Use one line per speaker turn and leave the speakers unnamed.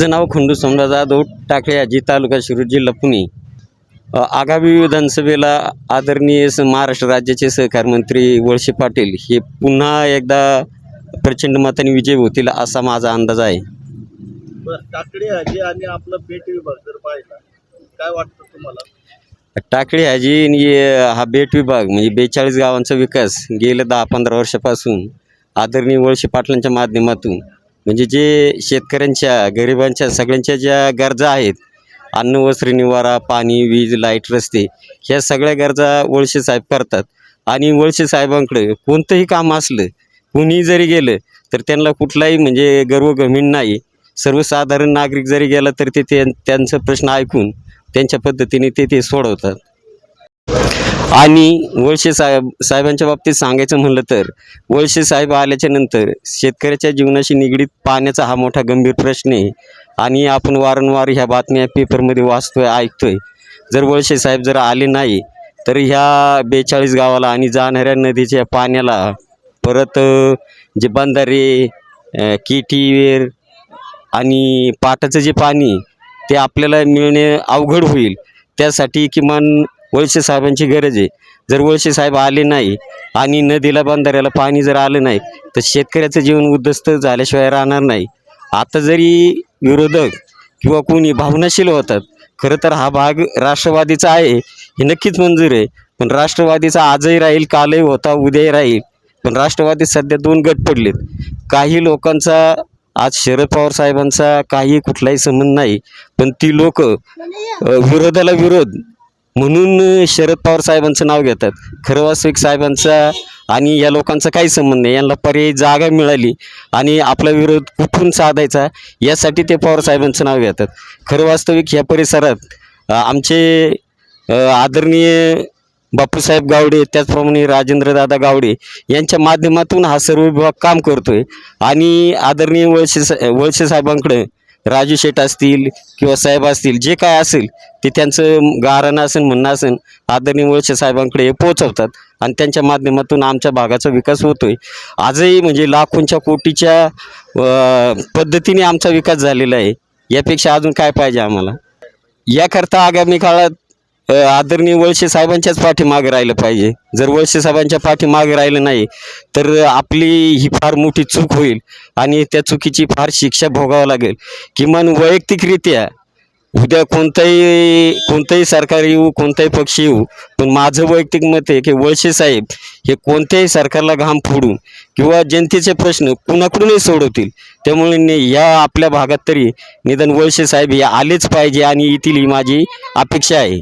माझं नाव खंडू सोमरा जाधव टाकळे आजी तालुका शिरूर जिल्हा पुणे. आगामी विधानसभेला आदरणीय महाराष्ट्र राज्याचे सहकार मंत्री वळसे पाटील हे पुन्हा एकदा प्रचंड मताने विजय होतील असा माझा अंदाज आहे.
टाकळी हाजी आणि आपलं पेट विभाग जर पाहिला काय वाटतं तुम्हाला?
टाकळी हाजी आणि अ, हा बेट विभाग म्हणजे बेचाळीस गावांचा विकास गेल्या दहा पंधरा वर्षापासून आदरणीय वळसे पाटलांच्या माध्यमातून म्हणजे जे शेतकऱ्यांच्या गरिबांच्या सगळ्यांच्या ज्या गरजा आहेत अन्न वस्त्र निवारा पाणी वीज लाइट रस्ते ह्या सगळ्या गरजा वळसे साहेब करतात. आणि वळसे साहेबांकडे कोणतंही काम असलं कुणीही जरी गेलं तर त्यांना कुठलाही म्हणजे गर्वगमीण नाही. सर्वसाधारण नागरिक जरी गेला तर ते त्यां- त्यांचा प्रश्न ऐकून त्यांच्या पद्धतीने ते ते सोडवतात. आणि वळसे साहेब साहेबांच्या बाबतीत सांगायचं म्हणलं तर वळसे साहेब आल्याच्यानंतर शेतकऱ्याच्या जीवनाशी निगडीत पाण्याचा हा मोठा गंभीर प्रश्न आहे. आणि आपण वारंवार ह्या बातम्या पेपरमध्ये वाचतोय ऐकतोय. जर वळसे साहेब जर आले नाही तर ह्या बेचाळीस गावाला आणि जाणाऱ्या नदीच्या पाण्याला परत जे बंधारे केटीवेर आणि पाटाचं जे पाणी ते आपल्याला मिळणे अवघड होईल. त्यासाठी किमान वळसे साहेबांची गरज आहे. जर वळसे साहेब आले नाही आणि नदीला बंधाऱ्याला पाणी जर आलं नाही तर शेतकऱ्याचं जीवन उद्ध्वस्त झाल्याशिवाय राहणार नाही. आता जरी विरोधक किंवा कोणी भावनाशील होतात खरं तर हा भाग राष्ट्रवादीचा आहे हे नक्कीच मंजूर आहे. पण राष्ट्रवादीचा आजही राहील कालही होता उद्याही राहील. पण राष्ट्रवादी सध्या दोन गट पडलेत. काही लोकांचा आज शरद पवार साहेबांचा काही कुठलाही संबंध नाही पण ती लोक विरोधाला विरोध म्हणून शरद पवार साहेबांचं नाव घेतात. खरं वास्तविक साहेबांचा आणि या लोकांचा काही संबंध नाही. यांना पर्यायी जागा मिळाली आणि आपला विरोध कुठून साधायचा यासाठी ते पवार साहेबांचं नाव घेतात. खरं वास्तविक ह्या परिसरात आमचे आदरणीय बापूसाहेब गावडे त्याचप्रमाणे राजेंद्रदादा गावडे यांच्या माध्यमातून हा सर्व विभाग काम करतोय. आणि आदरणीय वळसे सा वळसे साहेबांकडे राजू शेठ असतील किंवा साहेब असतील जे काय असेल ते त्यांचं गारण असेल म्हणणं असेल आदरणीय वळसे साहेबांकडे हे पोचवतात आणि त्यांच्या माध्यमातून आमच्या भागाचा विकास होतोय. आजही म्हणजे लाखोंच्या कोटीच्या पद्धतीने आमचा विकास झालेला आहे. यापेक्षा अजून काय पाहिजे आम्हाला? याकरता आगामी काळात आदरणीय वळसे साहेबांच्याच पाठीमागे राहिलं पाहिजे. जर वळसे साहेबांच्या पाठीमागे राहिलं नाही तर आपली ही फार मोठी चूक होईल आणि त्या चुकीची फार शिक्षा भोगावं लागेल. किमान वैयक्तिकरित्या उद्या कोणताही कोणतंही सरकार येऊ कोणताही पक्ष येऊ पण माझं वैयक्तिक मत आहे की वळसे साहेब हे कोणत्याही सरकारला घाम फोडून किंवा जनतेचे प्रश्न कुणाकडूनही सोडवतील त्यामुळे या आपल्या भागात तरी निदान वळसे साहेब हे आलेच पाहिजे आणि येतील ही माझी अपेक्षा आहे.